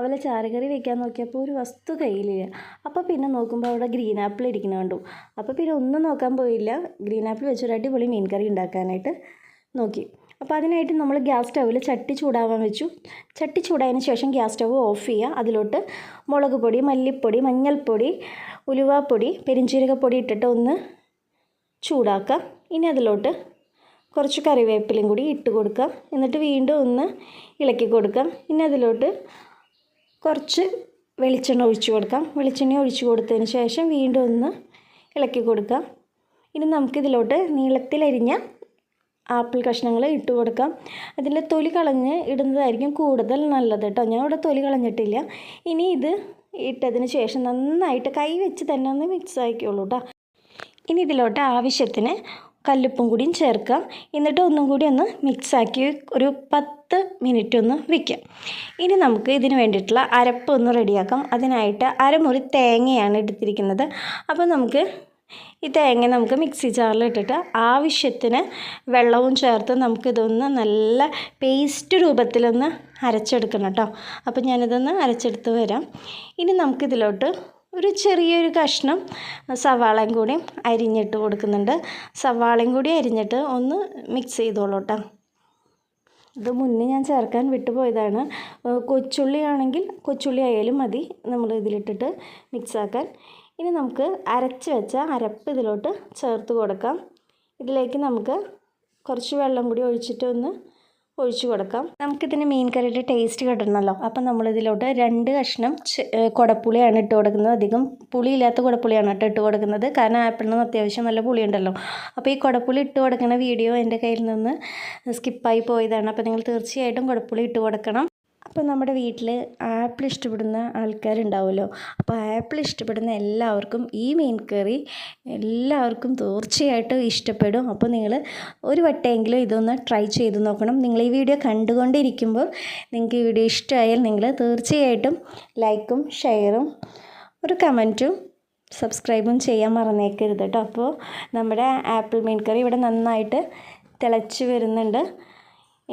അവലെ ചാരക്കറി വെക്കാൻ നോക്കിയപ്പോൾ ഒരു വസ്തു കയ്യിലില്ല. അപ്പോൾ പിന്നെ നോക്കുമ്പോൾ അവിടെ ഗ്രീൻ ആപ്പിൾ ഇരിക്കുന്ന കണ്ടു. അപ്പോൾ പിന്നെ ഒന്നും നോക്കാൻ പോയില്ല. ഗ്രീൻ ആപ്പിൾ വെച്ചൊരു അടിപൊളി മീൻ കറി ഉണ്ടാക്കാനായിട്ട് നോക്കി. അപ്പോൾ അതിനായിട്ട് നമ്മൾ ഗ്യാസ് സ്റ്റൗവിൽ ചട്ടി ചൂടാവാൻ വെച്ചു. ചട്ടി ചൂടായതിന് ശേഷം ഗ്യാസ് സ്റ്റവ് ഓഫ് ചെയ്യുക. അതിലോട്ട് മുളക് പൊടി മല്ലിപ്പൊടി മഞ്ഞൾപ്പൊടി ഉലുവാപ്പൊടി പെരിഞ്ചീരകപ്പൊടി ഇട്ടിട്ട് ഒന്ന് ചൂടാക്കുക. ഇനി അതിലോട്ട് കുറച്ച് കറിവേപ്പിലയും കൂടി ഇട്ട് കൊടുക്കുക. എന്നിട്ട് വീണ്ടും ഒന്ന് ഇളക്കി കൊടുക്കാം ഇനി അതിലോട്ട് കുറച്ച് വെളിച്ചെണ്ണ ഒഴിച്ച് കൊടുക്കാം. വെളിച്ചെണ്ണ ഒഴിച്ച് കൊടുത്തതിന് ശേഷം വീണ്ടും ഒന്ന് ഇളക്കി കൊടുക്കാം. ഇനി നമുക്കിതിലോട്ട് നീളത്തിലരിഞ്ഞ ആപ്പിൾ കഷ്ണങ്ങൾ ഇട്ട് കൊടുക്കാം. അതിന്റെ തൊലി കളഞ്ഞ് ഇടുന്നതായിരിക്കും കൂടുതൽ നല്ലത് കേട്ടോ. ഞാൻ ഇവിടെ തൊലി കളഞ്ഞിട്ടില്ല. ഇനി ഇത് ഇട്ടതിന് ശേഷം നന്നായിട്ട് കൈ വെച്ച് തന്നെ ഒന്ന് മിക്സ് ആക്കിയുള്ളൂ കേട്ടോ. ഇനി ഇതിലോട്ട് ആവശ്യത്തിന് കല്ലുപ്പും കൂടിയും ചേർക്കാം എന്നിട്ട് ഒന്നും കൂടി ഒന്ന് മിക്സാക്കി ഒരു പത്ത് മിനിറ്റ് ഒന്ന് വെക്കാം ഇനി നമുക്ക് ഇതിന് വേണ്ടിയിട്ടുള്ള അരപ്പ് ഒന്ന് റെഡിയാക്കാം അതിനായിട്ട് അരമുറി തേങ്ങയാണ് എടുത്തിരിക്കുന്നത്. അപ്പോൾ നമുക്ക് ഈ തേങ്ങ നമുക്ക് മിക്സി ജാറിൽ ആവശ്യത്തിന് വെള്ളവും ചേർത്ത് നമുക്കിതൊന്ന് നല്ല പേസ്റ്റ് രൂപത്തിലൊന്ന് അരച്ചെടുക്കണം കേട്ടോ അപ്പോൾ ഞാനിതൊന്ന് അരച്ചെടുത്ത് വരാം. ഇനി നമുക്കിതിലോട്ട് ഒരു ചെറിയൊരു കഷ്ണം സവാളയും കൂടി അരിഞ്ഞിട്ട് കൊടുക്കുന്നുണ്ട്. സവാളയും കൂടി അരിഞ്ഞിട്ട് ഒന്ന് മിക്സ് ചെയ്തോളൂ ഇത് മുന്നേ ഞാൻ ചേർക്കാൻ വിട്ടുപോയതാണ് കൊച്ചുള്ളി ആണെങ്കിൽ കൊച്ചുള്ളി ആയാലും മതി. നമ്മൾ ഇതിലിട്ടിട്ട് മിക്സാക്കാൻ ഇനി നമുക്ക് അരച്ച് വെച്ച അരപ്പ് ഇതിലോട്ട് ചേർത്ത് കൊടുക്കാം. ഇതിലേക്ക് നമുക്ക് കുറച്ച് വെള്ളം കൂടി ഒഴിച്ചിട്ട് ഒന്ന് ഒഴിച്ചു കൊടുക്കാം. നമുക്കിതിന് മീൻ കറിയുടെ ടേസ്റ്റ് കിട്ടണമല്ലോ അപ്പം നമ്മളിതിലോട്ട് രണ്ട് കഷ്ണം കുടപ്പുളിയാണ് ഇട്ട് കൊടുക്കുന്നത്. അധികം പുളി ഇല്ലാത്ത കുടപ്പുളിയാണ് കേട്ടോ ഇട്ട് കൊടുക്കുന്നത്. കാരണം ആപ്പിളിന് അത്യാവശ്യം നല്ല പുളിയുണ്ടല്ലോ. അപ്പോൾ ഈ കുടപ്പുളി ഇട്ട് കൊടുക്കുന്ന വീഡിയോ എന്റെ കയ്യിൽ നിന്ന് സ്കിപ്പായി പോയതാണ്. അപ്പോൾ നിങ്ങൾ തീർച്ചയായിട്ടും കുടപ്പുളി ഇട്ട് കൊടുക്കണം. അപ്പോൾ നമ്മുടെ വീട്ടിൽ ആപ്പിൾ ഇഷ്ടപ്പെടുന്ന ആൾക്കാരുണ്ടാവുമല്ലോ. അപ്പോൾ ആപ്പിൾ ഇഷ്ടപ്പെടുന്ന എല്ലാവർക്കും ഈ മീൻ കറി എല്ലാവർക്കും തീർച്ചയായിട്ടും ഇഷ്ടപ്പെടും. അപ്പോൾ നിങ്ങൾ ഒരു വട്ടമെങ്കിലും ഇതൊന്ന് ട്രൈ ചെയ്ത് നോക്കണം. നിങ്ങൾ ഈ വീഡിയോ കണ്ടുകൊണ്ടിരിക്കുമ്പോൾ നിങ്ങൾക്ക് ഈ വീഡിയോ ഇഷ്ടമായാൽ നിങ്ങൾ തീർച്ചയായിട്ടും ലൈക്കും ഷെയറും ഒരു കമന്റും സബ്സ്ക്രൈബും ചെയ്യാൻ മറന്നേക്കരുത് കേട്ടോ. അപ്പോൾ നമ്മുടെ ആപ്പിൾ മീൻ കറി ഇവിടെ നന്നായിട്ട് തിളച്ച് വരുന്നുണ്ട്.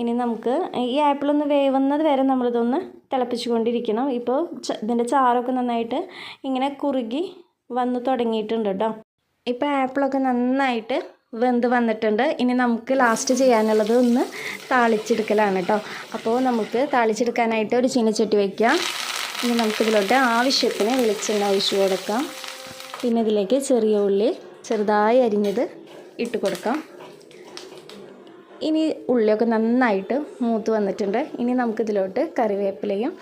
ഇനി നമുക്ക് ഈ ആപ്പിളൊന്ന് വേവുന്നത് വരെ നമ്മളിതൊന്ന് തിളപ്പിച്ചു കൊണ്ടിരിക്കണം ഇപ്പോൾ ഇതിന്റെ ചാറൊക്കെ നന്നായിട്ട് ഇങ്ങനെ കുറുകി വന്ന് തുടങ്ങിയിട്ടുണ്ട് കേട്ടോ. ഇപ്പോൾ ആപ്പിളൊക്കെ നന്നായിട്ട് വെന്ത് വന്നിട്ടുണ്ട്. ഇനി നമുക്ക് ലാസ്റ്റ് ചെയ്യാനുള്ളത് ഒന്ന് താളിച്ചെടുക്കലാണ് കേട്ടോ. അപ്പോൾ നമുക്ക് താളിച്ചെടുക്കാനായിട്ട് ഒരു ചീനച്ചട്ടി വയ്ക്കാം ഇനി നമുക്കിതിലോട്ട് ആവശ്യത്തിന് വെളിച്ചെണ്ണ ഒഴിച്ചു കൊടുക്കാം. പിന്നെ ഇതിലേക്ക് ചെറിയ ഉള്ളി ചെറുതായി അരിഞ്ഞത് ഇട്ട് കൊടുക്കാം. ഇനി ഉള്ളിയൊക്കെ നന്നായിട്ട് മൂത്ത് വന്നിട്ടുണ്ട്. ഇനി നമുക്കിതിലോട്ട് കറിവേപ്പിലയും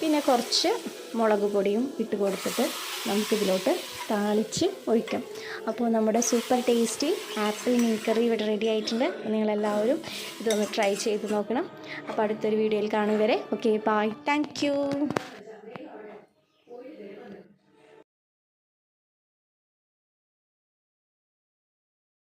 പിന്നെ കുറച്ച് മുളക് പൊടിയും ഇട്ട് കൊടുത്തിട്ട് നമുക്കിതിലോട്ട് താളിച്ച് ഒഴിക്കാം. അപ്പോൾ നമ്മുടെ സൂപ്പർ ടേസ്റ്റി ആപ്പിൾ മീൻ കറി ഇവിടെ റെഡി ആയിട്ടുണ്ട്. നിങ്ങളെല്ലാവരും ഇതൊന്ന് ട്രൈ ചെയ്ത് നോക്കണം. അപ്പോൾ അടുത്തൊരു വീഡിയോയിൽ കാണും വരെ. Okay bye thank